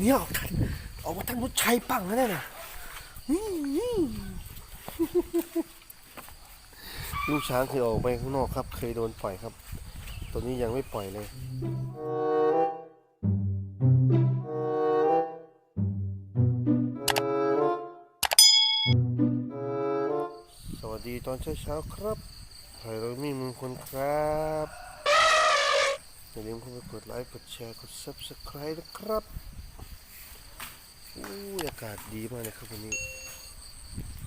เนี่ยออกทันออกมาทันมุชัยปังแล้วเนี่ยนะลูกช้างเคยออกไปข้างนอกครับ เคยโดนปล่อยครับ ตัวนี้ยังไม่ปล่อยเลยสวัสดีตอนเช้าๆครับ ไผ่เรามีมือคนครับอย่าลืมเข้าไปกดไลค์กดแชร์กด subscribe นะครับอู้ยอากาศดีมากเลยครับวันนี้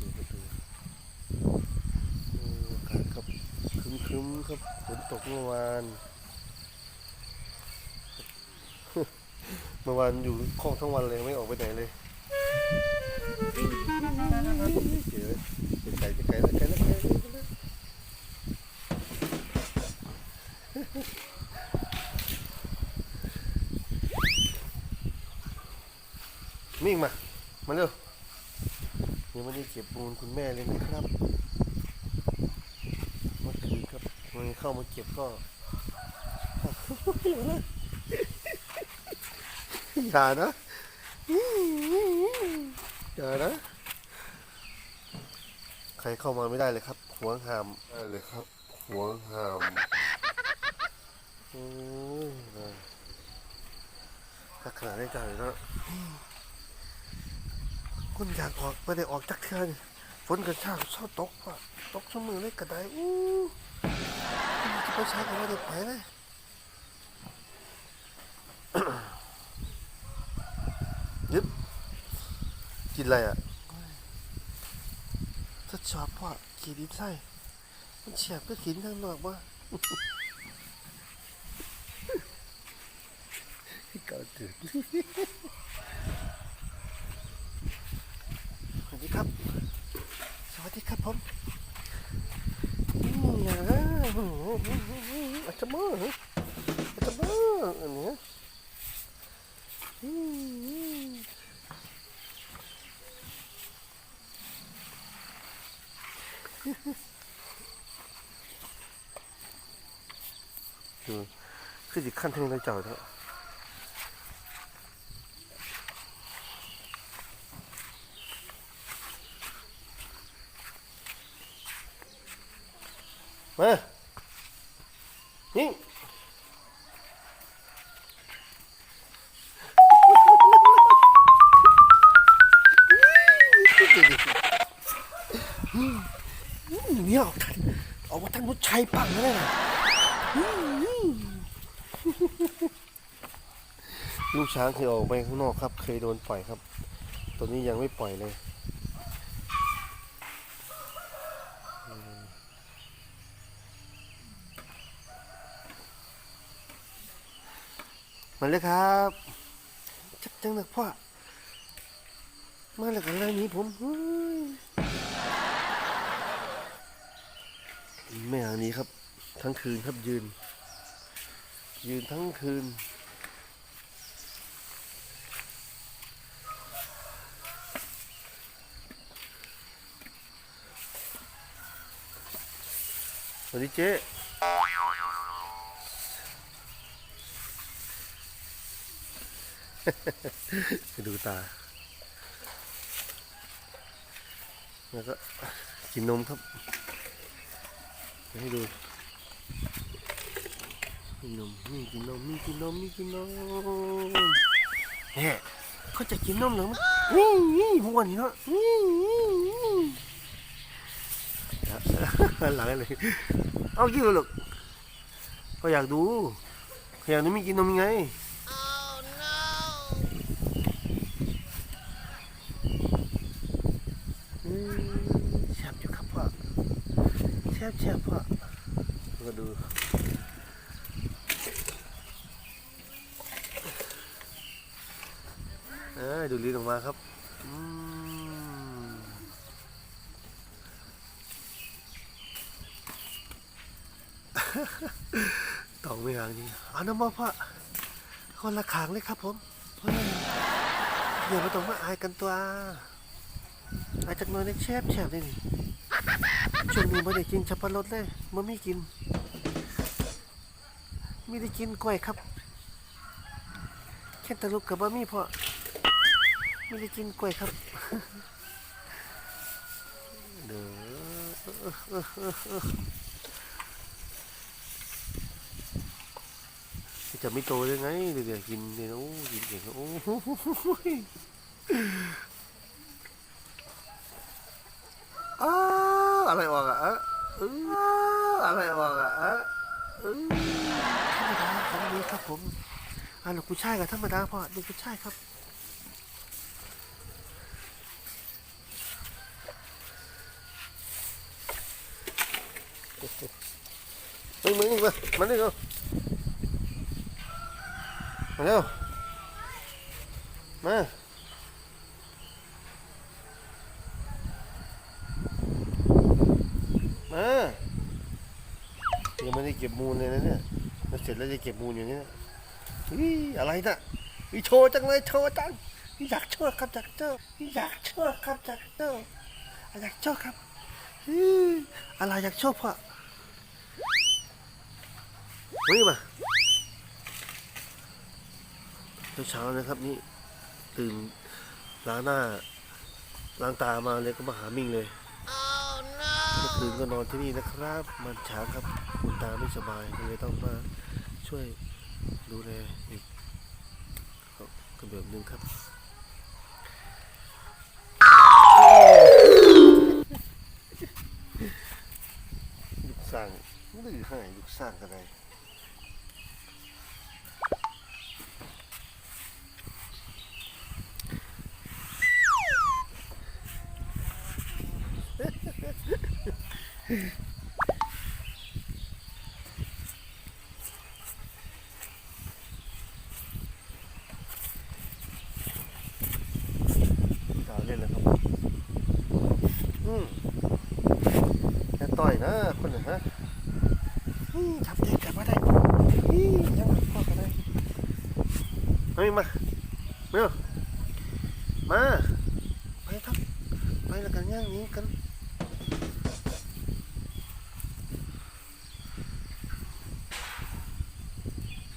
ดูครับดูอู้อากาศครับครึ้มๆครับฝนตกเมื่อวานเมื่อวานอยู่คอกทั้งวันเลยไม่ออกไปไหนเลยเดี๋ยวจะไกลจะไกลแล้วไกลแล้วไกลแล้ว มิ่งมา มาเร็วยังไม่ได้เก็บมูลคุณแม่เลยนะครับเมื่อคืนครับมันเข้ามาเก็บก็อย่านะอย่านะ ใครเข้ามาไม่ได้เลยครับหวงห้ามได้เลยครับหวงห้ามโอ้ยถ้าขนาดได้ใจแล้ว คนอยากออกไม่ได้ออกจักเทือนฝนกระชากเศร้าตกว่ะตกชั่วมือเลยกระไดอู้จะไปช้าก็ไม่ได้ไปเลยยึบกินอะไรอะทดสอบว่าขีดอินไส้มันเฉียบก็ขีดข้างนอกว่าเก่าตื่นสวัสดี ครับ สวัสดีครับผมนี่นะอาจจะมืออาจจะมืออันเนี้ยอืมคือคือสิขั้นเทงเลยเจ้าเถอะ มานี่เนี่ยออกทันออกมาทันมุดชัยปังแล้วเนี่ยนะลูกช้างเคยออกไปข้างนอกครับ เคยโดนปล่อยครับ ตัวนี้ยังไม่ปล่อยเลย มาเลยครับจักจังหนักพ่อมาแล้วกันเลยนี้ผมไม่เอานี้ครับ ทั้งคืนครับยืน ยืนทั้งคืนสวัสดีเจ๊ ไป ดูตา แล้วก็กินนมครับ ให้ดูกินนมนี่กินนมนี่กินนมนี่กินนมแหมเขาจะกินนมเหรือมั้งนี่นี่พวกนี้เนาะนี่หลังเลยเอากินเลยลูกเขาอยากดูเขาอยากดูมีกินนมยังไงอืมแซ่บอยู่ครับพ่อแซ่ บแซ่บพ่อก็ดูเอ้ยดูลิ้นออกมาครับตองไม่ห่างนี่เอาน้ำมาพ่อคนละขางเลยครับผมเฮ้ยอย่ามาต้องมาอายกันตัวอายจากน้อยในแชบแชบเลยนี่ ช่วงนี้ไม่ได้กินชับปะรดเลยมันไม่กินไม่ได้กินกล้วยครับแค่ตะลุกกับบะมี่พอไม่ได้กินกล้วยครับเด้อจะไม่โตได้ไงเดี๋ยวกินเนี่ยโอ้กินเก่งโอ้โอ้าว อะไรออกอะอะเอออะไรออกอะเออธรรมดาของนี้ครับผมอ่าลูกผู้ชายกับธรรมดาพ่อหลูกผู้ชายครับมึงมึงมามาดิเร็วมาเร็วมา มายังไม่ได้เก็บมูลเลยนะเนี่ยแล้วเสร็จแล้วจะเก็บมูลอย่างนี้นะเฮ้ยอะไรนะเฮ้ยโชว์จังเลยโชว์จังอยากโชว์ครับอยากโชว์อยากโชว์ครับอยากโชว์อยากโชว์ครับอะไรอยากโชว์พ่อเฮ้ยมาเช้านะครับนี่ตื่นล้างหน้าล้างตามาเลยก็มาหามิ่งเลย คืนก็นอนที่นี่นะครับ มันเช้าครับคุณตาไม่สบายก็เลยต้องมาช่วยดูแลอีกครับก็แบบนึงครับลูกสร้างไม่ได้ห้ลูกสร้างกันไร ตาเล่นแล้วครับ อืมแค่ ต่อยนะคนน่ะฮะอืมจับเด็กกลับมาได้ยังพ่อกันได้เฮ้ยมาเร็วมาไปครับไปแล้วกันย่างนี้กัน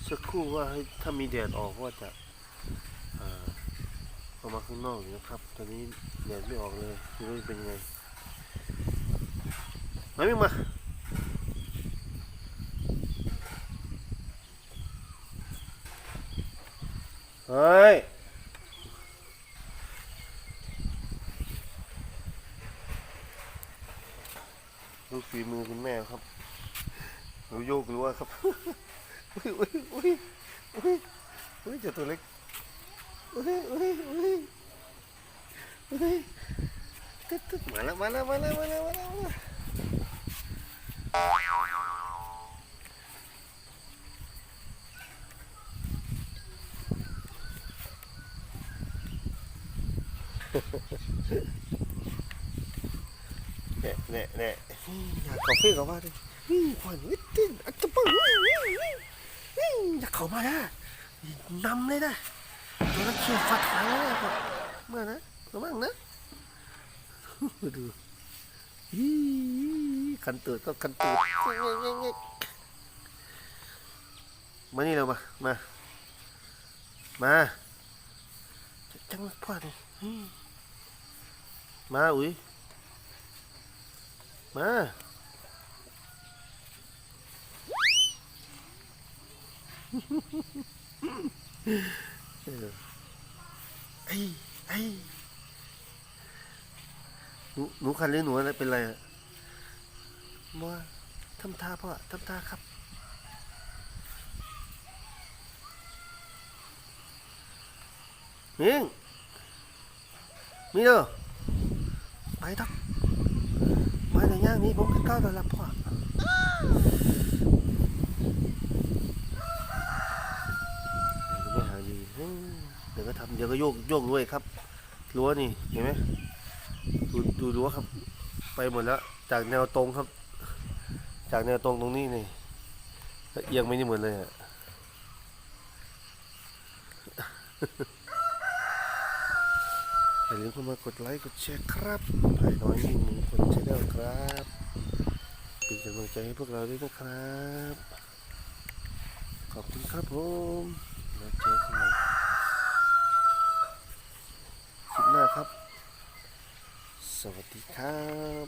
สักครู่ว่าถ้ามีแดดออกว่าจะออามาข้างนอกนะครับ ตอนนี้แดดไม่ออกเลยไม่รู้จะเป็นยังไง มาไม่มาเฮ้ยดูฝีมือคุณแม่ครับรู้โยกรู้ว่าครับ อุ้ยอุ้ยอุ้ยอุ้ยอุ้ยเจ้าตัวเล็ก อุ้ยอุ้ยอุ้ยอุ้ยตึ๊ดตึ๊ดมาแล้วมาแล้วมาแล้วมาแล้วมาแล้ว มาแล้วเน่เน่เน่อยากกาแฟกับว่าดินี่ควันนิดนึงอัจฉริยะนี่นี่นี่อยากเข้ามานะนำเลยนะตัวนั้นเขียวฟัดหางเลยครับเมื่อนะระวังนะดูอี คันตูดก็คันตูดมานี่เรามา มา มาจังพ่อเลยมาอุ้ยมาไอ้ไอ้หนูหนูคันหรือหนูอะไรเป็นไรอะ บัวทำท่าพ่อทำท่าครับมิงมิเด้อไปทักมาในย่างนี้ผมก็ก้าวตอนรับพ่อไม่หาดีเดี๋ยวก็ทำเดี๋ยวก็โยกโยกด้วยครับรั้วนี่เห็นไหมดูดูรั้วครับ ไปหมดแล้วจากแนวตรงครับ จากแนวตรงตรงนี้นี่เอียงไม่นี่หมดเลยอะอย่าลืมเข้ามากดไลค์กดแชร์ครับไผ่น้อยมีมงคลชาแนลครับเป็นกำลังใจให้พวกเราด้วยนะครับ ขอบคุณครับผมมาเจอกันใหม่คลิปหน้าครับ สวัสดีครับ